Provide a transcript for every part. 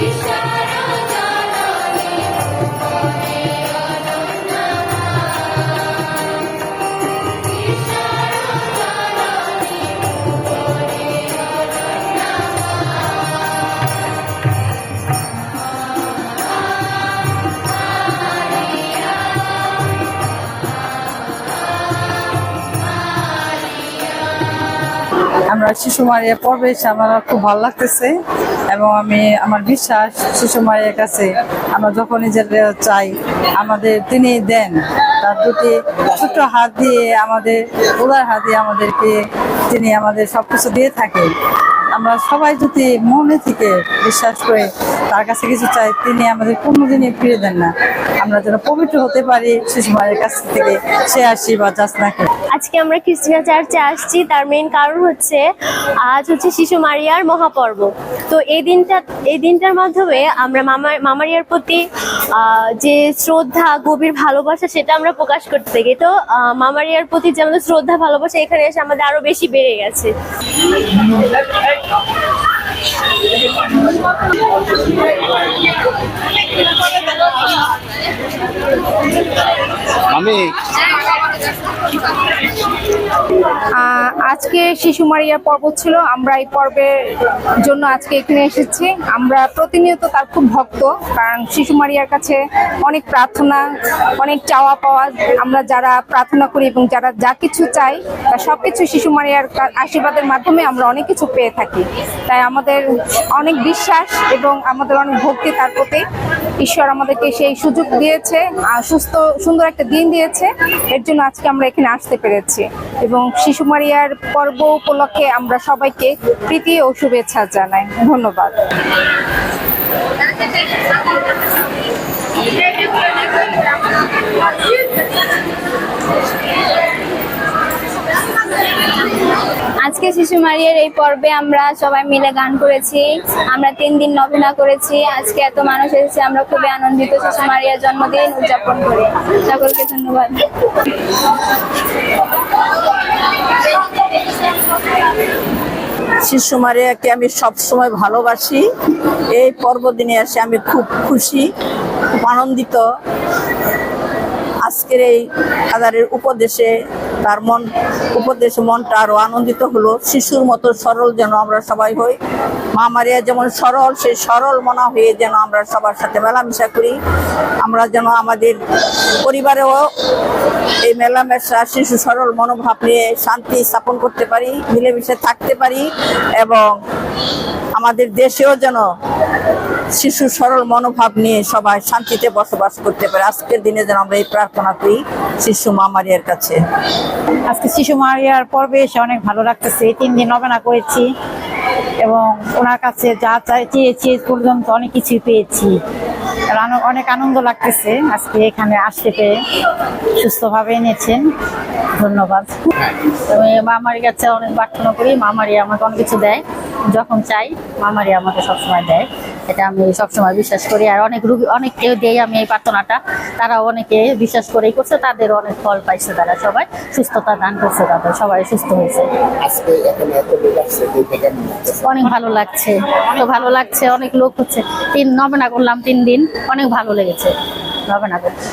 Ishara. শিশু মারিয়া পর্বে এসে আমার খুব ভালো লাগতেছে এবং আমি আমার বিশ্বাস শিশু মারিয়ার কাছে আমরা যখন নিজেরা চাই, আমাদের তিনি দেন। তার দুটি ছোট্ট হাত দিয়ে আমাদের, উদার হাত দিয়ে আমাদেরকে তিনি আমাদের সব কিছু দিয়ে থাকেন। আমরা সবাই যদি মনে থেকে বিশ্বাস করে তার কাছে কিছু চাই, তিনি আমাদের কোনোদিনই ফিরে দেন না। আমরা যেন পবিত্র হতে পারি শিশু মায়ের কাছ থেকে সে আসি বা যাচনাকে আজকে আমরা খ্রিস্টিনা চার্চে আসছি, তার মেইন কারণ হচ্ছে, আজ হচ্ছে শিশু মারিয়ার মহাপর্ব। তো এই দিনটা, এই দিনটার মাধ্যমে আমরা মামা, মামারিয়ার প্রতি যে শ্রদ্ধা, গভীর ভালোবাসা, সেটা আমরা প্রকাশ করতে থাকি। তো মামারিয়ার প্রতি যে আমাদের শ্রদ্ধা, ভালোবাসা, এখানে এসে আমাদের আরও বেশি বেড়ে গেছে। Cục. আমি আজকে শিশু মারিয়া পর্ব ছিল। আমরা এই পর্বের জন্য আজকে এখানে এসেছি। আমরা প্রতিনিয়ত তার খুব ভক্ত, কারণ শিশু মারিয়ার কাছে অনেক প্রার্থনা, অনেক চাওয়া পাওয়া। আমরা যারা প্রার্থনা করি এবং যারা যা কিছু চাই, তা সবকিছু শিশু মারিয়ার আশীর্বাদের মাধ্যমে আমরা অনেক কিছু পেয়ে থাকি। তাই আমাদের অনেক বিশ্বাস এবং আমাদের অনেক ভক্তি তার প্রতি। ঈশ্বর আমাদেরকে সেই সুযোগ দিয়েছে সুস্থ, সুন্দর একটা দিন দিয়েছে। এর জন্য আজকে আমরা এখানে আসতে পেরেছি এবং শিশু মারিয়ার পর্ব উপলক্ষে আমরা সবাইকে প্রীতি ও শুভেচ্ছা জানাই। ধন্যবাদ। আজকে শিশু মারিয়ার এই পর্বে আমরা সবাই মিলে গান করেছি। আমরা তিন দিন নভেনা করেছি। আজকে এত মানুষ এসেছে, আমরা খুবই আনন্দিত শিশু মারিয়ার জন্মদিন উদযাপন করে। সকলকে ধন্যবাদ। শিশু মারিয়াকে আমি সব সময় ভালোবাসি। এই পর্বদিনে এসে আমি খুব খুশি, খুব আনন্দিত। আজকের এই আদারের উপদেশে তার মন উপদেশে মনটা আরও আনন্দিত হলো। শিশুর মতো সরল যেন আমরা সবাই হই। মা মারিয়া যেমন সরল, সেই সরল মনা হয়ে যেন আমরা সবার সাথে মেলামেশা করি। আমরা যেন আমাদের পরিবারেও এই মেলামেশা, শিশু সরল মনোভাব নিয়ে শান্তি স্থাপন করতে পারি, মিলেমিশে থাকতে পারি এবং আমাদের দেশেও যেন শিশু সরল মনোভাব নিয়ে সবাই শান্তিতে বসবাস করতে পারে। আজকের দিনে যেন আমরা এই প্রার্থনা করি শিশু মামারিয়ার কাছে। আজকে শিশু মারিয়ার পর্বে এসে অনেক ভালো লাগতেছে। এই তিন দিন নবেনা করেছি এবং ওনার কাছে যা চেয়েছি পর্যন্ত অনেক কিছু পেয়েছি। অনেক আনন্দ লাগতেছে আজকে এখানে আসতে পেরে সুস্থভাবে এনেছেন। ধন্যবাদ। মামার কাছে অনেক প্রার্থনা করি। মামারি আমাকে অনেক কিছু দেয়। যখন চাই মামারি আমাকে সবসময় দেয়। এটা আমি সবসময় বিশ্বাস করি। আর অনেক রুগী অনেককেও দেই আমি এই প্রার্থনাটা। তারা অনেকে বিশ্বাস করেই করছে তাদের অনেক ফল পাইছে তারা সবাই। সুস্থতা দান করছে তাদের সবাই সুস্থ হয়েছে? অনেক ভালো লাগছে অনেক ভালো লাগছে অনেক লোক হচ্ছে। তিন নবেনা করলাম তিন দিন অনেক ভালো লেগেছে। নবেনা করতে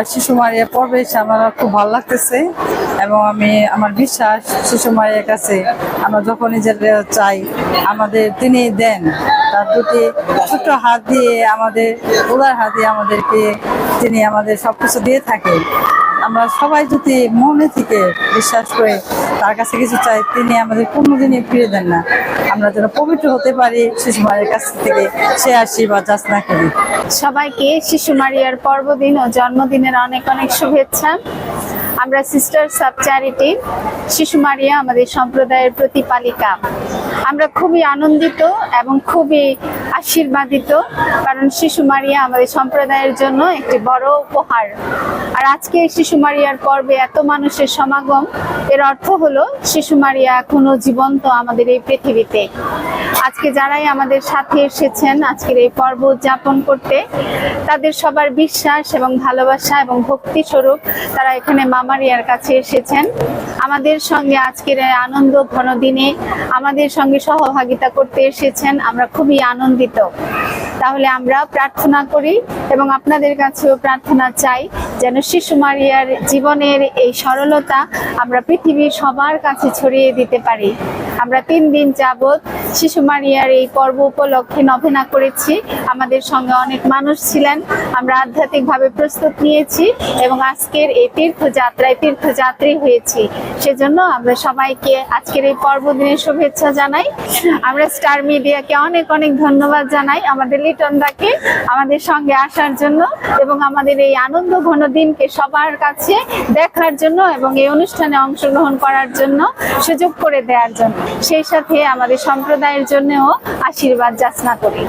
আমরা পর্বে এসে আমার খুব ভালো লাগতেছে এবং আমি আমার বিশ্বাস শিশু মারিয়ার কাছে আমরা যখন নিজেরা চাই, আমাদের তিনি দেন। তার দুটি ছোট্ট হাত দিয়ে আমাদের, উদার হাত দিয়ে আমাদেরকে তিনি আমাদের সব কিছু দিয়ে থাকে। আমরা সবাই যদি মনে থেকে বিশ্বাস করে তার কাছে কিছু চাই, তিনি আমাদের কোনোদিনই ফিরে দেন না। আমরা যেন পবিত্র হতে পারি শিশু মায়ের কাছ থেকে, সে আশীর্বাদ বা যাচনা করি সবাইকে শিশু মারিয়ার পর্বদিন ও জন্মদিনের অনেক অনেক শুভেচ্ছা। আমরা সিস্টার সাব চ্যারিটি শিশু মারিয়া আমাদের সম্প্রদায়ের প্রতিপালিকা। আমরা খুবই আনন্দিত এবং খুবই আশীর্বাদিত, কারণ শিশু মারিয়া আমাদের সম্প্রদায়ের জন্য একটি বড় উপহার। আর আজকে এই শিশু মারিয়ার পর্বে এত মানুষের সমাগম, এর অর্থ হলো শিশু মারিয়া এখনও জীবন্ত আমাদের এই পৃথিবীতে। আজকে যারাই আমাদের সাথে এসেছেন আজকের এই পর্ব উদযাপন করতে, তাদের সবার বিশ্বাস এবং ভালোবাসা এবং ভক্তি স্বরূপ তারা এখানে মামারিয়ার কাছে এসেছেন। আমাদের সঙ্গে আজকের আনন্দ ঘন দিনে, আমাদের সঙ্গে সহভাগিতা করতে এসেছেন, আমরা খুবই আনন্দিত। তাহলে আমরা প্রার্থনা করি এবং আপনাদের কাছেও প্রার্থনা চাই যেন শিশু মারিয়ার জীবনের এই সরলতা আমরা পৃথিবীর সবার কাছে ছড়িয়ে দিতে পারি। আমরা তিন দিন যাবৎ শিশু মারিয়ার এই পর্ব উপলক্ষে নভেনা করেছি। আমাদের সঙ্গে অনেক মানুষ ছিলেন। আমরা আধ্যাত্মিকভাবে প্রস্তুত নিয়েছি এবং আজকের এই তীর্থযাত্রায় তীর্থযাত্রী হয়েছি। সেজন্য আমরা সবাইকে আজকের এই পর্ব পর্বদিনের শুভেচ্ছা জানাই। আমরা স্টার মিডিয়াকে অনেক অনেক ধন্যবাদ জানাই আমাদের লিটনদাকে আমাদের সঙ্গে আসার জন্য এবং আমাদের এই আনন্দ ঘন দিনকে সবার কাছে দেখার জন্য এবং এই অনুষ্ঠানে অংশগ্রহণ করার জন্য সুযোগ করে দেওয়ার জন্য। সেই সাথে আমাদের সম্প্রদায়ের জন্যও আশীর্বাদ যাচনা করি।